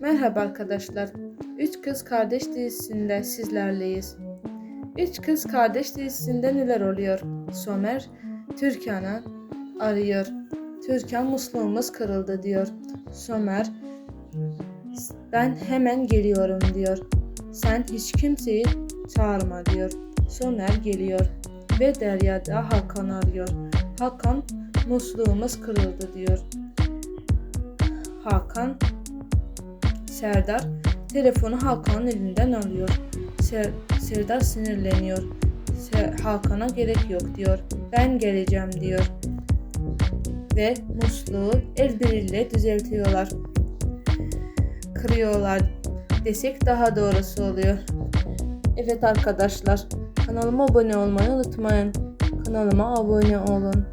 Merhaba arkadaşlar. Üç Kız Kardeş dizisinde sizlerleyiz. Üç Kız Kardeş dizisinde neler oluyor? Somer Türkan'ı arıyor. Türkan musluğumuz kırıldı diyor. Somer ben hemen geliyorum diyor. Sen hiç kimseyi çağırma diyor. Somer geliyor ve Derya da Hakan arıyor. Hakan musluğumuz kırıldı diyor. Hakan Serdar telefonu Hakan'ın elinden alıyor. Ser- Serdar sinirleniyor. Se- Hakan'a gerek yok diyor. Ben geleceğim diyor. Ve musluğu el birliğiyle düzeltiyorlar. Kırıyorlar desek daha doğrusu oluyor. Evet arkadaşlar kanalıma abone olmayı unutmayın. Kanalıma abone olun.